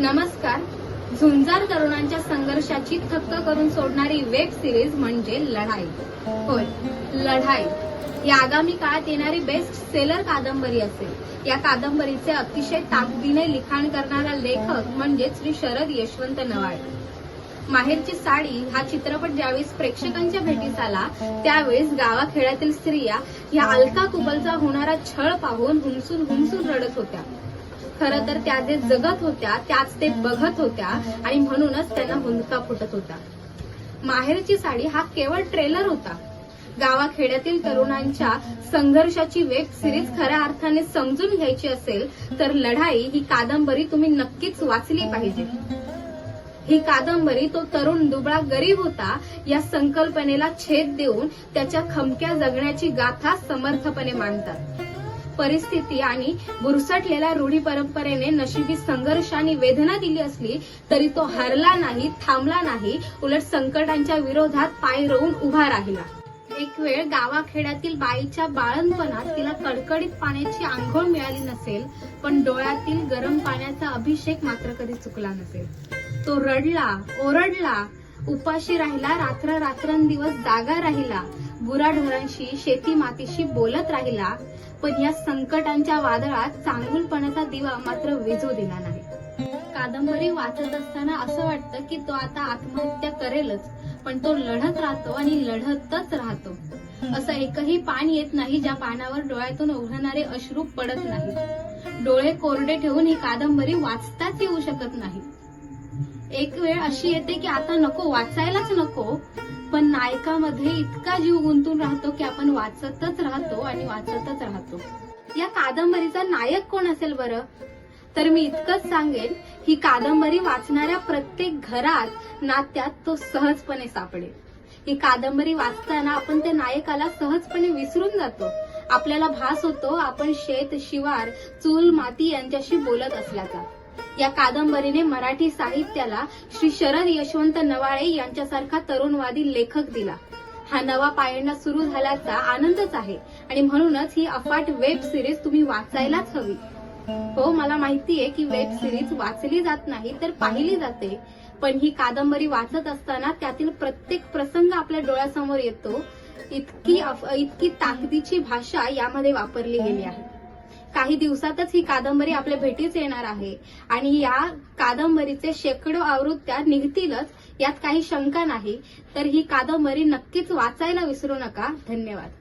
नमस्कार. झुंजार तरुणांच्या संघर्षाची थक्क करून सोडणारी वेब सिरीज म्हणजे लढाई. होय लढाई. ही आगामी काळात येणारी बेस्ट सेलर कादंबरी असेल. या कादंबरीचे अतिशय ताकदीने लिखाण करणारा लेखक म्हणजे श्री शरद यशवंत नवाळे. माहेरची साडी हा चित्रपट ज्यावेळेस प्रेक्षकांच्या भेटीस आला त्यावेळेस गावाखेड्यातील स्त्रिया या अलका कुबलचा होणारा छळ पाहून हुमसून हुमसून रडत होत्या. खरं तर त्या जे जगत होत्या त्याच ते बघत होत्या आणि म्हणूनच त्यांना हुंदका फुटत होता. माहेरची साडी हा केवळ ट्रेलर होता. गावाखेड्यातील तरुणांच्या संघर्षाची वेब सिरीज खऱ्या अर्थाने समजून घ्यायची असेल तर लढाई ही कादंबरी तुम्ही नक्कीच वाचली पाहिजे. ही कादंबरी तो तरुण दुबळा गरीब होता या संकल्पनेला छेद देऊन त्याच्या खमक्या जगण्याची गाथा समर्थपणे मांडतात. परिस्थिती आणि बुरसटलेल्या रूढी परंपरेने नशिबी संघर्ष आणि वेदना दिली असली तरी तो हरला नाही थांबला नाही उलट संकटांच्या विरोधात पाय रोवून उभा राहिला. एक वेळ गावाखेड्यातील बाईच्या बाळणपणात तिला कडकडीत पाण्याची आंघोळ मिळाली नसेल पण डोळ्यातील गरम पाण्याचा अभिषेक मात्र कधी चुकला नसेल. तो रडला ओरडला उपाशी राहिला रात्र रात्रंदिवस जागा राहिला गुराढोरांशी शेती मातीशी बोलत राहिला पण या संकटांच्या वादळात चांगुलपणाचा दिवा मात्र विजू दिला नाही. कादंबरी वाचत असताना असं वाटतं की तो आता आत्महत्या करेलच पण तो लढत राहतो आणि लढतच राहतो. असं एकही पान येत नाही ज्या पानावर डोळ्यातून उघडणारे अश्रू पडत नाही डोळे कोरडे ठेवून ही कादंबरी वाचताच येऊ शकत नाही. एक वेळ अशी येते की आता नको वाचायलाच नको पण नायकामध्ये इतका जीव गुंतून राहतो की आपण वाचतच राहतो आणि वाचतच राहतो. या कादंबरीचा नायक कोण असेल बरं? तर मी इतकंच सांगेन ही कादंबरी वाचणाऱ्या प्रत्येक घरात नात्यात तो सहजपणे सापडेल. ही कादंबरी वाचताना आपण त्या नायकाला सहजपणे विसरून जातो. आपल्याला भास होतो आपण शेत शिवार चूल माती यांच्याशी बोलत असल्याचा. या कादंबरीने मराठी साहित्याला श्री शरद यशवंत नवाळे यांच्यासारखा तरुणवादी लेखक दिला. हा नवा पायंडा सुरू झाल्याचा आनंदच आहे आणि म्हणूनच ही अफाट वेब सिरीज तुम्ही वाचायलाच हवी. हो मला माहितीये की वेब सिरीज वाचली जात नाही तर पाहिली जाते पण ही कादंबरी वाचत असताना त्यातील प्रत्येक प्रसंग आपल्या डोळ्यासमोर येतो. इतकी इतकी ताकदीची भाषा यामध्ये वापरली गेली आहे. काही दिवसातच ही कादंबरी आपल्या भेटीच येणार आहे. आणि या कादंबरीचे शेकडो आवृत्त्या निघतीलच यात काही शंका नाही. तर ही कादंबरी नक्कीच वाचायला विसरू नका. धन्यवाद.